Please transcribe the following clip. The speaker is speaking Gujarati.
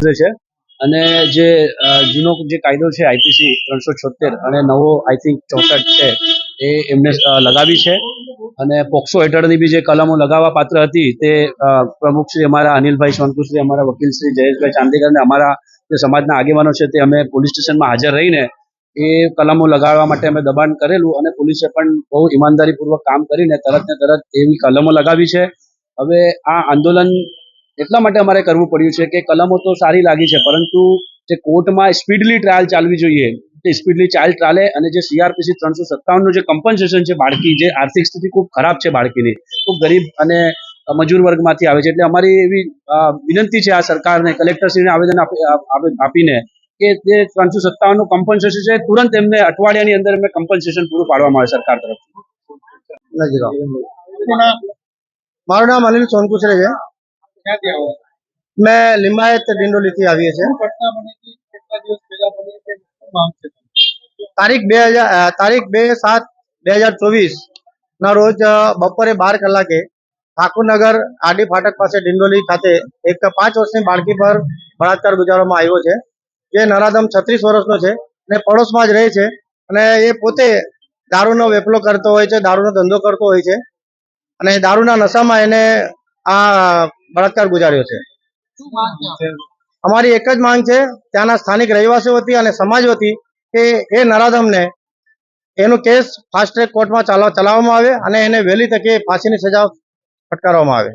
છે. અને જે જૂનો જે કાયદો છે આઈપીસી ત્રણસો છોતેર અને નવો આઈ થિંક ચોસઠ છે, એ એમને લગાવી છે. અને પોક્સો હેઠળની બી જે કલમો લગાવવા પાત્ર હતી, તે પ્રમુખ શ્રી અમારા અનિલભાઈ સોનકુશ્રી અમારા વકીલ શ્રી જયેશભાઈ ચાંદીકર અને અમારા જે સમાજના આગેવાનો છે, તે અમે પોલીસ સ્ટેશનમાં હાજર રહીને એ કલમો લગાડવા માટે અમે દબાણ કરેલું અને પોલીસે પણ બહુ ઈમાનદારીપૂર્વક કામ કરીને તરત ને તરત એવી કલમો લગાવી છે. હવે આ આંદોલન એટલા માટે અમારે કરવું પડ્યું છે કે કલમો તો સારી લાગી છે, પરંતુ જે કોર્ટમાં સ્પીડલી ટ્રાયલ ચાલવી જોઈએ, તે સ્પીડલી ચાલ ચાલે અને જે સીઆરપીસી ત્રણસો સત્તાવનનું જે કમ્પન્સેશન છે બાળકી, જે આર્થિક સ્થિતિ ખૂબ ખરાબ છે બાળકીની, ખૂબ ગરીબ અને મજૂર વર્ગમાંથી આવે છે. એટલે અમારી એવી વિનંતી છે આ સરકારને, કલેક્ટરશ્રીને આવેદન આપી આપી- આપીને કે જે ત્રણસો સત્તાવનનું કમ્પન્સેશન છે, તુરંત એમને અઠવાડિયાની અંદર એમને કમ્પન્સેશન પૂરું પાડવામાં આવે સરકાર તરફથી. મારું નામ અનિલ સોનકુસરે છે. મેં લિમાયત ડિંડોલી થી આવીએ છીએ. તારીખ બે હજાર તારીખ બે સાત બે હજાર ચોવીસ ના રોજ બપોરે બાર કલાકે ઠાકુરનગર આડી ફાટક પાસે ડિંડોલી ખાતે એક પાંચ વર્ષની બાળકી પર બળાત્કાર ગુજારવામાં આવ્યો છે. જે નરાધમ છત્રીસ વર્ષનો છે અને પડોશમાં જ રહે છે અને એ પોતે દારૂનો વેપલો કરતો હોય છે દારૂનો ધંધો કરતો હોય છે અને દારૂના નશામાં એને આ બળાત્કાર ગુજાર્યો છે. અમારી એક જ માંગ છે ત્યાંના સ્થાનિક રહેવાસીઓ વતી અને સમાજ વતી કે એ નરાધમને એનો કેસ ફાસ્ટ ટ્રેક કોર્ટમાં ચાલવા ચલાવવામાં આવે અને એને વહેલી તકે ફાંસીની સજા ફટકારવામાં આવે.